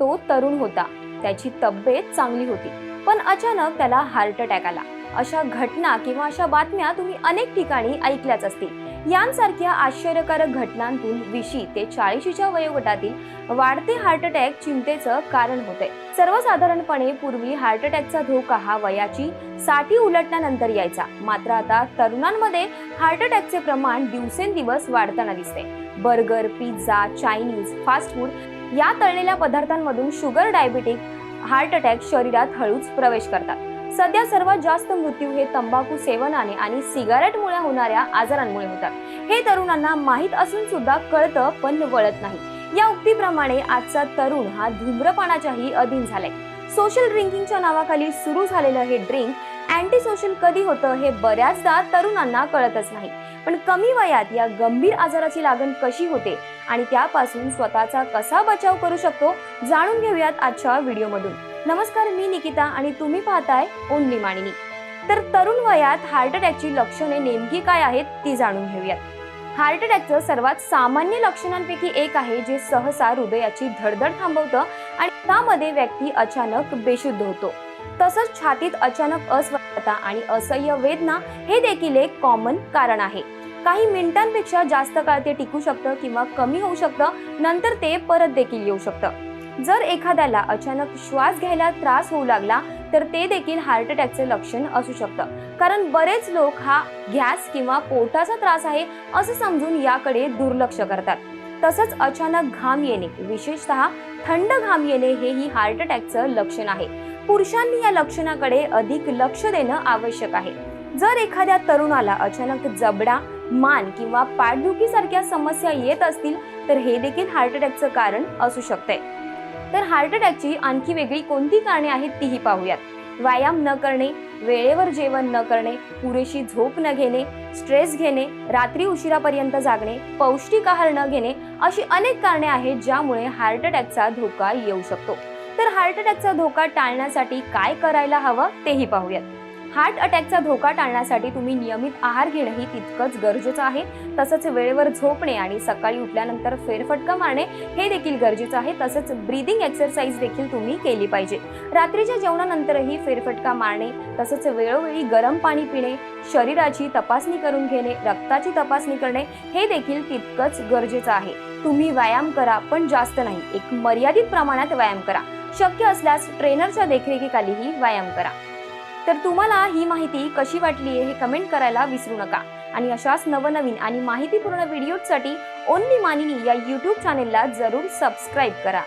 तो तरुण होता. त्याची तब्येत चांगली होती. पण अचानक त्याला हार्ट अटॅक आला. अशा घटना किंवा अशा बातम्या तुम्ही अनेक ठिकाणी ऐकल्याच असतील. यांसारख्या आश्चर्यकारक घटनांतून विशी ते चाळीशीच्या वयोगटातील वाढते हार्ट अटॅक चिंतेचं कारण होते. सर्वसाधारणपणे पूर्वी हार्ट अटॅकचा धोका हा वयाची साठी उलटल्यानंतर यायचा. मात्र आता तरुणांमध्ये हार्ट अटॅकचे प्रमाण दिवसेंदिवस वाढताना दिसते. Burger pizza Chinese fast food या तळलेल्या पदार्थांमधून शुगर डायबिटिक हार्ट अटॅक शरीरात हळूच प्रवेश करतात. सध्या सर्वात जास्त मृत्यू हे तंबाखू सेवनाने आणि सिगारेटमुळे होणाऱ्या आजारांमुळे होतात. हे तरुणांना माहीत असून सुद्धा कळतं पण वळत नाही. या उक्तीप्रमाणे आजचा तरुण हा धूम्रपानाच्याही अधीन झालाय. सोशल ड्रिंकिंगच्या नावाखाली सुरू झालेलं हे ड्रिंक अँटी सोशल कधी होतं हे बऱ्याचदा तरुणांना कळतच नाही. पण कमी वयात या गंभीर आजाराची लागण कशी होते आणि त्यापासून स्वतःचा कसा बचाव करू शकतो जाणून घेऊयात आजच्या व्हिडिओमधून. नमस्कार मी निकिता आणि तुम्ही पाहताय ओनली माणिनी तर तरुण वयात हार्ट अटॅकची लक्षणे नेमकी काय आहेत ती जाणून घेऊयात. हार्ट अटॅकचं सर्वात सामान्य लक्षणांपैकी एक आहे जे सहसा हृदयाची धडधड थांबवतं आणि त्यामध्ये व्यक्ती अचानक बेशुद्ध होतो. तसंच छातीत अचानक अस्वस्थता आणि असह्य वेदना हे देखील एक कॉमन कारण आहे. काही मिनिटांपेक्षा जास्त काळ ते टिकू शकतं किंवा कमी होऊ शकतं नंतर ते परत देखील येऊ शकतं. जर एखाद्याला अचानक श्वास घ्यायला त्रास होऊ लागला तर ते देखील हार्ट अटॅकचे लक्षण असू शकतं. कारण बरेच लोक हा गॅस किंवा पोटाचा त्रास आहे असं समजून याकडे दुर्लक्ष करतात. तसंच अचानक घाम येणे विशेषतः थंड घाम येणे हेही हार्ट अटॅकचं लक्षण आहे. पुरुषांनी या लक्षणाकडे अधिक लक्ष देणं आवश्यक आहे. जर एखाद्या तरुणाला अचानक जबडा मान किंवा पाठदुखीसारख्या समस्या येत असतील तर हे देखील हार्ट अटॅकचं कारण असू शकते तर हार्ट अटॅकची आणखी वेगळी कोणती कारणे आहेत तीही पाहूयात. व्यायाम न करणे वेळेवर जेवण न करणे पुरेशी झोप न घेणे स्ट्रेस घेणे रात्री उशिरापर्यंत जागणे पौष्टिक आहार न घेणे अशी अनेक कारणे आहेत ज्यामुळे हार्ट अटॅकचा धोका येऊ शकतो. तर हार्ट अटॅकचा धोका टाळण्यासाठी काय करायला हवं तेही पाहूयात. हार्ट अटॅकचा धोका टाळण्यासाठी तुम्ही नियमित आहार घेणंही तितकंच गरजेचं आहे. तसंच वेळेवर झोपणे आणि सकाळी उठल्यानंतर फेरफटका मारणे हे देखील गरजेचं आहे. तसंच ब्रीदिंग एक्सरसाइज देखील तुम्ही केली पाहिजे. रात्रीच्या जेवणानंतरही फेरफटका मारणे तसंच वेळोवेळी गरम पाणी पिणे शरीराची तपासणी करून घेणे रक्ताची तपासणी करणे हे देखील तितकंच गरजेचं आहे. तुम्ही व्यायाम करा पण जास्त नाही. एक मर्यादित प्रमाणात व्यायाम करा. शक्य असल्यास ट्रेनरच्या देखरेखीखालीही व्यायाम करा. तर तुम्हाला ही माहिती कशी वाटली हे कमेंट करायला विसरू नका. आणि अशाच नवनवीन आणि माहितीपूर्ण व्हिडिओसाठी ओनली मानिनी या यूट्यूब चॅनेलला जरूर सबस्क्राईब करा.